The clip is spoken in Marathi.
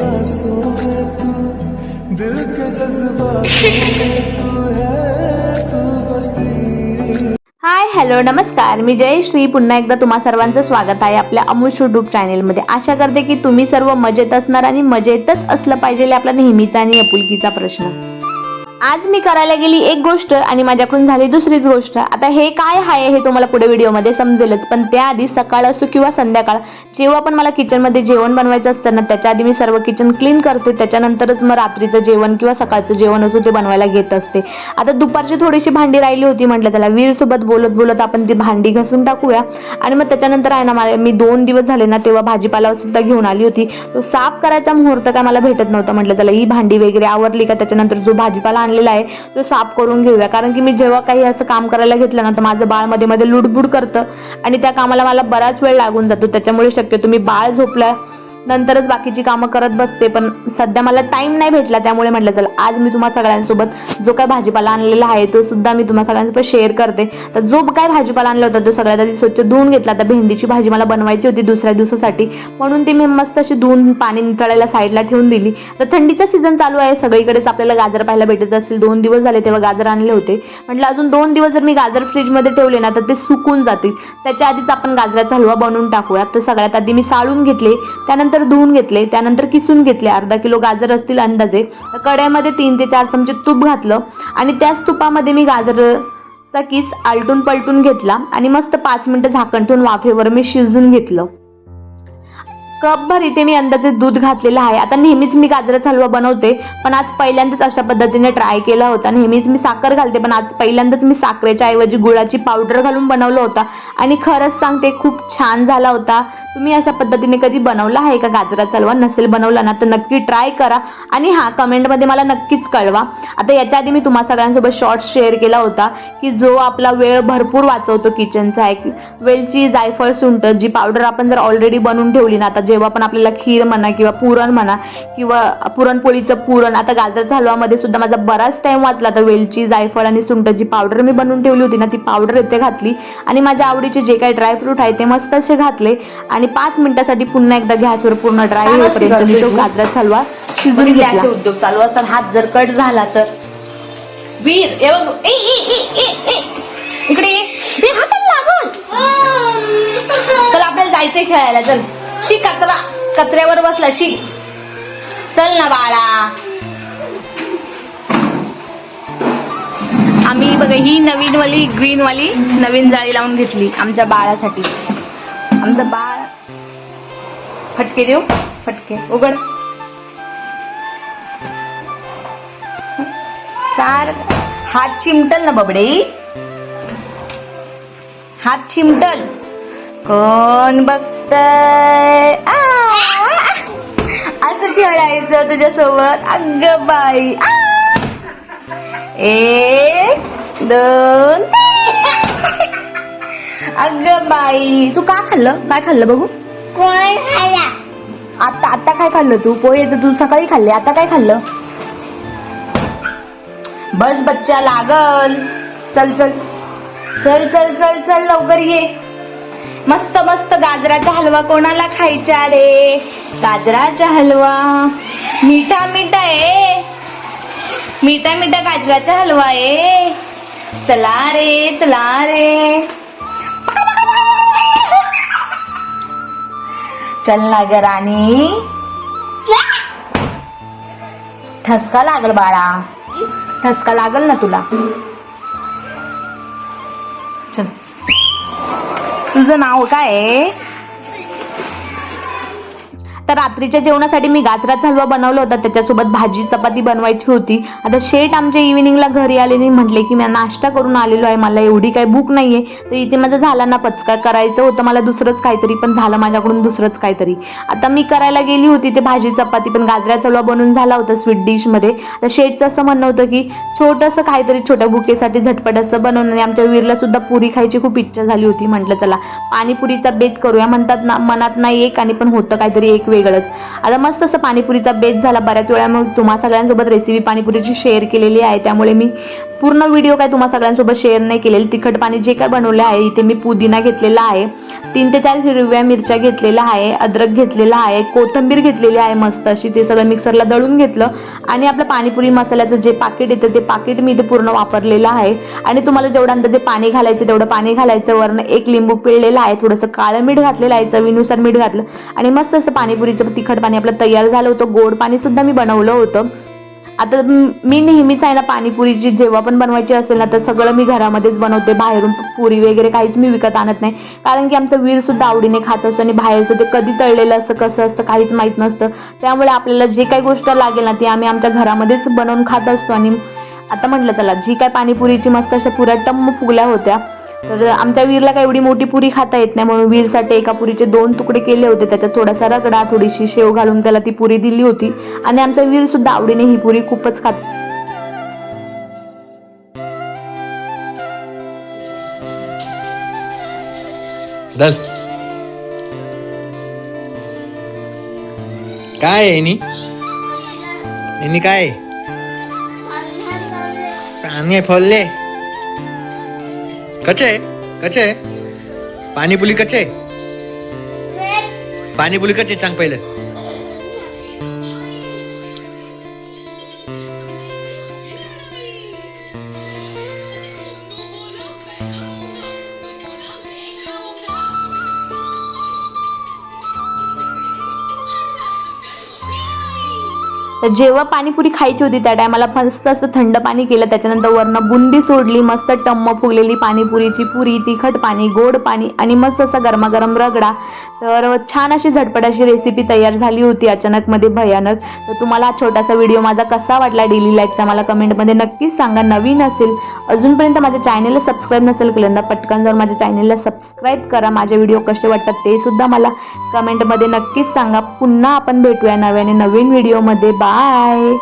सांसों तू दिल के जज्बातों में तू है तू बसी हाय हॅलो नमस्कार. मी जयश्री पुन्हा एकदा तुम्हा सर्वांचं स्वागत आहे आपल्या अमुष युट्यूब चॅनेलमध्ये. आशा करते की तुम्ही सर्व मजेत असणार आणि मजेतच असलं पाहिजे आपला नेहमीचा आणि आपुलकीचा प्रश्न. आज मी करायला गेली एक गोष्ट आणि माझ्याकडून झाली दुसरीच गोष्ट. आता हे काय आहे हे तुम्हाला पुढे व्हिडिओमध्ये समजेलच. पण त्याआधी सकाळ असो किंवा संध्याकाळ जेव्हा पण मला किचनमध्ये जेवण बनवायचं असतं ना त्याच्या आधी मी सर्व किचन क्लीन करते. त्याच्यानंतरच मग रात्रीचं जेवण किंवा सकाळचं जेवण असो ते बनवायला घेत असते. आता दुपारची थोडीशी भांडी राहिली होती म्हटलं त्याला वीरसोबत बोलत बोलत आपण ती भांडी घासून टाकूया. आणि मग त्याच्यानंतर आहे ना मला मी दोन दिवस झाले ना तेव्हा भाजीपाला सुद्धा घेऊन आली होती. तो साफ करायचा मुहूर्त काय मला भेटत नव्हता म्हटलं त्याला ही भांडी वगैरे आवरली का? त्याच्यानंतर जो भाजीपाला आणलेला आहे तो साफ करून घेऊया. कारण की मी जेव्हा काही असं काम करायला घेतलं ना तर माझं बाळमध्ये मध्ये लुडबुड करतं आणि त्या कामाला मला बराच वेळ लागून जातो. त्याच्यामुळे शक्यतो मी बाळ झोपला नंतरच बाकीची कामं करत बसते पण सध्या मला टाइम नाही भेटला त्यामुळे म्हटलं चला आज मी तुम्हा सगळ्यांसोबत जो काय भाजीपाला आणलेला आहे तो सुद्धा मी तुम्हा सगळ्यांसोबत शेअर करते. तर जो काय भाजीपाला आणला होता तो सगळ्यात आधी स्वच्छ धुवून घेतला. तर भेंडीची भाजी मला बनवायची होती दुसऱ्या दिवसासाठी म्हणून ती मी मस्त अशी धुवून पाणी नितळायला साईडला ठेवून दिली. तर थंडीचा सीझन चालू आहे सगळीकडेच आपल्याला गाजर पाहायला भेटत असतील. दोन दिवस झाले तेव्हा गाजर आणले होते. म्हटलं अजून दोन दिवस जर मी गाजर फ्रीजमध्ये ठेवले ना तर ते सुकून जातील. त्याच्या आधीच आपण गाजराचा हलवा बनवून टाकूया. तर सगळ्यात आधी मी साळून घेतले. त्यानंतर धुवून घेतले त्यानंतर किसून घेतले. अर्धा किलो गाजर असतील अंदाजे. तर कढईमध्ये तीन ते चार चमचे तूप घातलं आणि त्याच तुपामध्ये मी गाजरचा किस आलटून पलटून घेतला आणि मस्त पाच मिनटं झाकण ठेवून वाफेवर मी शिजून घेतलं. कपभर इथे मी अंदाजे दूध घातलेलं आहे. आता नेहमीच मी गाजराचा हलवा बनवते पण आज पहिल्यांदाच अशा पद्धतीने ट्राय केला होता. नेहमीच मी साखर घालते पण आज पहिल्यांदाच मी साखरेच्या ऐवजी गुळाची पावडर घालून बनवलं होता. आणि खरंच सांगते खूप छान झाला होता. तुम्ही अशा पद्धतीने कधी बनवला आहे का गाजराचा हलवा? नसेल बनवला ना तर नक्की ट्राय करा. आणि हा कमेंटमध्ये मला नक्कीच कळवा. आता याच्या आधी मी तुम्हा सगळ्यांसोबत शॉर्ट शेअर केला होता की जो आपला वेळ भरपूर वाचवतो किचनचा एक वेलची जायफळ सुंट जी पावडर आपण जर ऑलरेडी बनवून ठेवली ना आता जेव्हा पण आपल्याला खीर म्हणा किंवा पुरण म्हणा किंवा पुरणपोळीचं पुरण आता गाजराच्या हलवामध्ये सुद्धा माझा बराच टाइम वाचला. तर वेलची जायफळ आणि जी पावडर मी बनवून ठेवली होती ना ती पावडर इथे घातली. आणि माझ्या आवडीचे जे काही ड्रायफ्रूट आहे ते मस्त असे घातले. आणि पाच मिनिटासाठी पुन्हा एकदा गॅसवर पूर्ण ड्राय होईपर्यंत मी तो करते तू? गाजराचा हलवा शिजून घेतला. असे उद्योग चालू असतात हात जर कट झाला तर. वीर बघ ए, ए, ए, ए, ए. इकडे ये. ए, हातात लागून. चल आपल्याला जायचंय खेळायला. चल. शी कचरा. कचऱ्यावर बसला शी. चल ना बाळा. आम्ही बघा ही नवीन वाली ग्रीन वाली नवीन जाळी लावून घेतली आमच्या बाळासाठी. आमचं बाळ फटके देऊ? फटके. उघड. सार हात चिमटल ना बबडे? हात चिमटल. कोण बघ आ! असं खेळायचं तुझ्यासोबत. अग बाई! एक दोन. अग बाई तू का खाल्लं? काय खाल्लं बघू? आता आता काय खाल्लं तू? पोहे तर तू सकाळी खाल्ले. आता काय खाल्लं? बस बच्चा लागल. चल चल. चल चल चल चल लवकर ये. मस्त मस्त गाजराचा हलवा कोणाला खायचा रे? गाजराचा हलवा. मिठा मिठा आहे. मिठा मिठा गाजराचा हलवा आहे. चला रे चला रे. चल ना ग राणी. ठसका लागल बाळा. ठसका लागल ना तुला. तुझं नाव काय आहे तर रात्रीच्या जेवणासाठी मी गाजराचा हलवा बनवला होता. त्याच्यासोबत भाजी चपाती बनवायची होती. आता शेट आमच्या इव्हिनिंगला घरी आले नाही म्हटले की मी नाश्ता करून आलेलो आहे. मला एवढी काही भूक नाही आहे तर इथे माझं झाला ना पचका. करायचं होतं मला दुसरंच काहीतरी पण झालं माझ्याकडून दुसरंच काहीतरी. आता मी करायला गेली होती. ते भाजी चपाती पण गाजराचा हलवा बनवून झाला होता स्वीट डिशमध्ये तर शेटचं असं म्हणणं होतं की छोटंसं काहीतरी छोट्या भुकेसाठी झटपट असं बनवून आणि आमच्या वीरला सुद्धा पुरी खायची खूप इच्छा झाली होती. म्हटलं चला पाणीपुरीचा बेत करूया. म्हणतात ना मनात नाही एक आणि पण होतं काहीतरी एक वेगळं. सगळंच आता मस्त असं पाणीपुरीचा बेस झाला बऱ्याच वेळा. मग तुम्हा सगळ्यांसोबत रेसिपी पाणीपुरीची शेअर केलेली आहे. त्यामुळे मी पूर्ण व्हिडिओ काय तुम्हा सगळ्यांसोबत शेअर नाही केलेली. तिखट पाणी जे काय बनवले आहे इथे मी पुदिना घेतलेला आहे. तीन ते चार हिरव्या मिरच्या घेतलेल्या आहे अद्रक घेतलेला आहे कोथंबीर घेतलेली आहे मस्त अशी ते सगळं मिक्सरला दळून घेतलं. आणि आपलं पाणीपुरी मसाल्याचं जे पाकिट येतं ते पाकिट मी इथे पूर्ण वापरलेलं आहे. आणि तुम्हाला जेवढं अंदाजे पाणी घालायचं तेवढं पाणी घालायचं. वरनं एक लिंबू पिळलेलं आहे थोडंसं काळं मीठ घातलेलं आहे चवीनुसार मीठ घातलं. आणि मस्त असं पाणीपुरीचं तिखट पाणी आपलं तयार झालं होतं. गोड पाणी सुद्धा मी बनवलं होतं. आता मी नेहमीच आहे ना पाणीपुरीची जेव्हा पण बनवायची असेल ना तर सगळं मी घरामध्येच बनवते. बाहेरून पुरी वगैरे काहीच मी विकत आणत नाही. कारण की आमचं वीर सुद्धा आवडीने खात असतो आणि बाहेरचं ते कधी तळलेलं असतं कसं असतं काहीच माहीत नसतं. त्यामुळे आपल्याला जे काही गोष्ट लागेल ना ती आम्ही आमच्या घरामध्येच बनवून खात असतो. आणि आता म्हटलं चला जी काय पाणीपुरीची मस्त अशा पुऱ्या टम्म फुगल्या होत्या तर आमच्या वीरला काय एवढी मोठी पुरी खाता येत नाही म्हणून वीरसाठी एका पुरीचे दोन तुकडे केले होते. त्याच्यात थोडासा रगडा थोडीशी शेव घालून त्याला ती पुरी दिली होती. आणि आमचा वीर सुद्धा आवडीने ही पुरी खूपच खात दल. काय आहे काय? पाणी फोडले कचे? कचे? पाणीपुरी कचे? पाणीपुरी कचे? सांग पहिलं. तर जेव्हा पाणीपुरी खायची होती त्या टायमाला मस्त असं थंड पाणी केलं. त्याच्यानंतर वरनं बुंदी सोडली मस्त टम्म फुगलेली पाणीपुरीची पुरी तिखट पाणी गोड पाणी आणि मस्त असा गरमागरम रगडा. तर छान अशी झटपट अशी रेसिपी तयार झाली होती. अचानकमध्ये भयानक. तर तुम्हाला छोटासा व्हिडिओ माझा कसा वाटला डेली लाईफचा मला कमेंटमध्ये नक्कीच सांगा. नवीन असेल अजूनपर्यंत माझ्या चॅनलला सबस्क्राईब नसेल केलं ना पटकन जर माझ्या चॅनलला सबस्क्राईब करा. माझे व्हिडिओ कसे वाटतात ते सुद्धा मला कमेंटमध्ये नक्कीच सांगा. पुन्हा आपण भेटूया नव्याने नवीन व्हिडिओमध्ये बाय